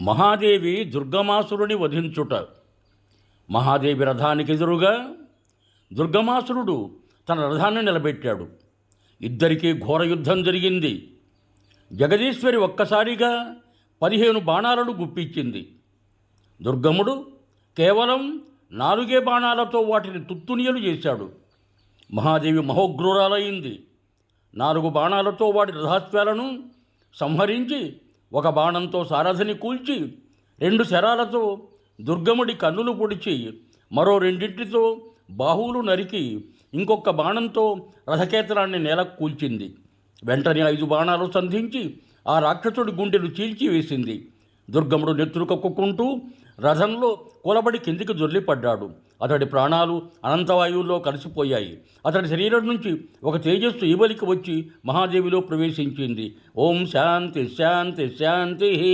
మహాదేవి దుర్గమాసురుని వధించుట. మహాదేవి రథానికి ఎదురుగా దుర్గమాసురుడు తన రథాన్ని నిలబెట్టాడు. ఇద్దరికీ ఘోర యుద్ధం జరిగింది. జగదీశ్వరి ఒక్కసారిగా పదిహేను బాణాలను గుప్పించింది. దుర్గముడు కేవలం నాలుగే బాణాలతో వాటిని తుత్తునియలు చేశాడు. మహాదేవి మహోగ్రూరాలయ్యింది నాలుగు బాణాలతో వాటి రథాశ్వాలను సంహరించి ఒక బాణంతో సారథిని కూల్చి రెండు శరాలతో దుర్గముడి కన్నులు పొడిచి మరో రెండింటితో బాహువులు నరికి ఇంకొక బాణంతో రథకేతనాన్ని నేలకు కూల్చింది. వెంటనే ఐదు బాణాలు సంధించి ఆ రాక్షసుడి గుండెలు చీల్చివేసింది. దుర్గముడు నెత్తురు కక్కుకుంటూ రథంలో కూలబడి కిందికి దొర్లిపడ్డాడు. అతడి ప్రాణాలు అనంతవాయువుల్లో కలిసిపోయాయి. అతడి శరీరం నుంచి ఒక తేజస్సు ఈబలికి వచ్చి మహాదేవిలో ప్రవేశించింది. ఓం శాంతి శాంతి శాంతి.